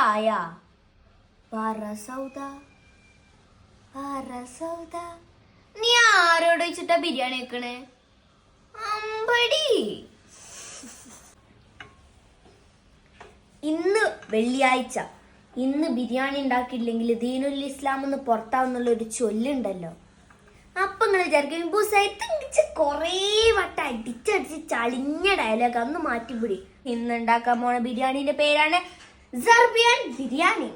ആയ. പറ സൗദ പറ സൗദ നീ ആരോട് വെച്ചിട്ടാ ബിരിയാണി വെക്കണേ? അമ്പടി. ഇന്ന് വെള്ളിയാഴ്ച. ഇന്ന് ബിരിയാണി ഉണ്ടാക്കിയില്ലെങ്കിൽ ദീനുൽ ഇസ്ലാം എന്ന് പുറത്താവുന്നുള്ള ഒരു ചൊല്ലുണ്ടല്ലോ. അപ്പൊ നിങ്ങൾ വിചാരിക്കും കൊറേ വട്ടം അടിച്ചടിച്ച് ചളിഞ്ഞ ഡയലോഗ് അന്ന് മാറ്റിപ്പിടി ഇന്ന് ഉണ്ടാക്കാൻ പോണ ബിരിയാണിന്റെ പേരാണ് സർബിയൻ ബിരിയാണി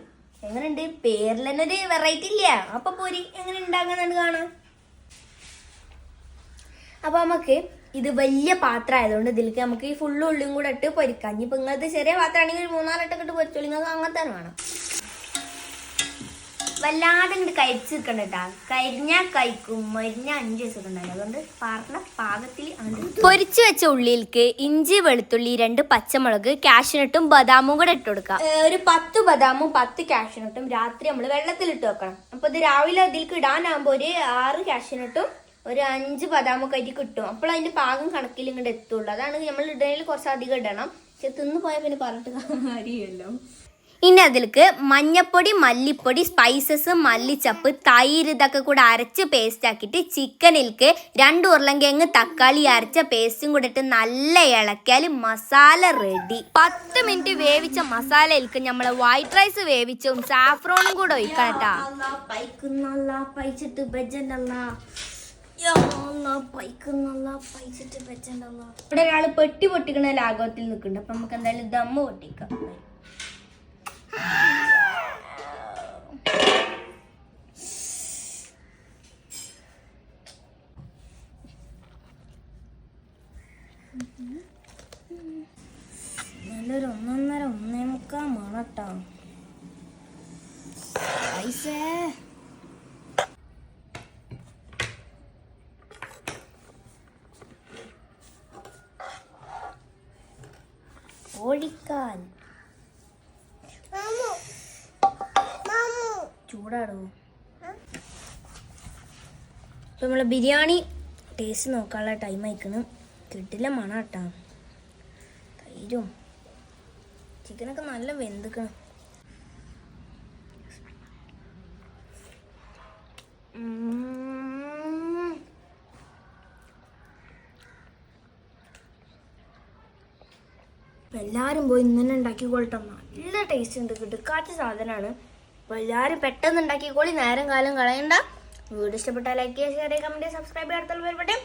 എങ്ങനെയുണ്ട്? പേരിൽ തന്നെ ഒരു വെറൈറ്റി ഇല്ല? അപ്പൊ പോരി. എങ്ങനെ ഉണ്ടാകുന്നുണ്ട് കാണാം. അപ്പൊ നമുക്ക് ഇത് വലിയ പാത്രം ആയതുകൊണ്ട് ഇതിലേക്ക് നമുക്ക് ഈ ഫുള്ള് ഉള്ളിയും കൂടെ ഇട്ട് പൊരിക്കാം. ഇനിയിപ്പോ ഇങ്ങനത്തെ ചെറിയ പാത്രമാണെങ്കിൽ മൂന്നാലെട്ടൊക്കെ ഇട്ട് പൊരിച്ചോളി. നിങ്ങൾക്ക് അങ്ങനെ തന്നെ വേണം. വല്ലാതെ ഇങ്ങോട്ട് കഴിച്ച് നിൽക്കണ്ട കേട്ടാ കരിഞ്ഞാ കഴിക്കും മരിഞ്ഞ അഞ്ച് ദിവസം ഉണ്ടാവില്ല അതുകൊണ്ട് പറഞ്ഞ പാകത്തിൽ പൊരിച്ചു വെച്ച ഉള്ളിയിലേക്ക് ഇഞ്ചി വെളുത്തുള്ളി രണ്ട് പച്ചമുളക് കാഷ്യനട്ടും ബദാമും കൂടെ ഇട്ട് കൊടുക്കാം. ഒരു പത്ത് ബദാമും പത്ത് കാഷ്യനട്ടും രാത്രി നമ്മൾ വെള്ളത്തിൽ ഇട്ട് വെക്കണം. അപ്പൊ ഇത് രാവിലെ അതിലേക്ക് ഇടാനാകുമ്പോൾ ഒരു ആറ് കാഷ്യനട്ടും ഒരു അഞ്ച് ബദാമും ആയിട്ട് കിട്ടും. അപ്പോൾ അതിന്റെ പാകം കണക്കിൽ ഇങ്ങോട്ട് എത്തുള്ളൂ. അതാണ് നമ്മൾ ഇടയിൽ കുറച്ച് അധികം ഇടണം. പക്ഷെ തിന്നു പോയാൽ പിന്നെ പറഞ്ഞിട്ട് കാര്യമല്ലോ ഇനി അതിലേക്ക് മഞ്ഞപ്പൊടി മല്ലിപ്പൊടി സ്പൈസസ് മല്ലിച്ചപ്പ് തൈര് ഇതൊക്കെ കൂടെ അരച്ച് പേസ്റ്റ് ആക്കിയിട്ട് ചിക്കനിൽക്ക് രണ്ട് ഉരുളങ്കിഴങ്ങ് തക്കാളി അരച്ച പേസ്റ്റും കൂടെ ഇട്ട് നല്ല ഇളക്കിയാൽ മസാല റെഡി പത്ത് മിനിറ്റ് വേവിച്ച മസാലയിലേക്ക് നമ്മൾ വൈറ്റ് റൈസ് വേവിച്ചും സാഫ്രോണും കൂടെ ഒഴിക്കാട്ടാ കേട്ടാ. ഇവിടെ ഒരാൾ പെട്ടി പൊട്ടിക്കണ ലാഘവത്തിൽ നിൽക്കുന്നുണ്ട് അപ്പൊ നമുക്ക് എന്തായാലും ദമ്മ പൊട്ടിക്കാം. നല്ലൊരു ഒന്നൊന്നര ഒന്നേ മുക്കാൽ മണട്ടോ പൈസേ ഓടിക്കാൻ ചൂടാടോ. ഇപ്പൊ നമ്മളെ ബിരിയാണി ടേസ്റ്റ് നോക്കാനുള്ള ടൈം അയക്കണം കിട്ടില്ല മണ തൈരും. ചിക്കനൊക്കെ നല്ല വെന്തുക്കണം. എല്ലാവരും പോയി ഇന്ന് തന്നെ ഉണ്ടാക്കിക്കോളട്ടോ. നല്ല ടേസ്റ്റ് ഉണ്ട്. കിടക്കാത്ത സാധനമാണ് അപ്പോൾ എല്ലാവരും പെട്ടെന്ന് ഉണ്ടാക്കിക്കോളി. നേരം കാലം കളയണ്ട. വീഡിയോ ഇഷ്ടപ്പെട്ടാൽ ലൈക്ക് ചെയ്യുക ഷെയർ ചെയ്യുക കമന്റ് സബ്സ്ക്രൈബ് വരട്ടെ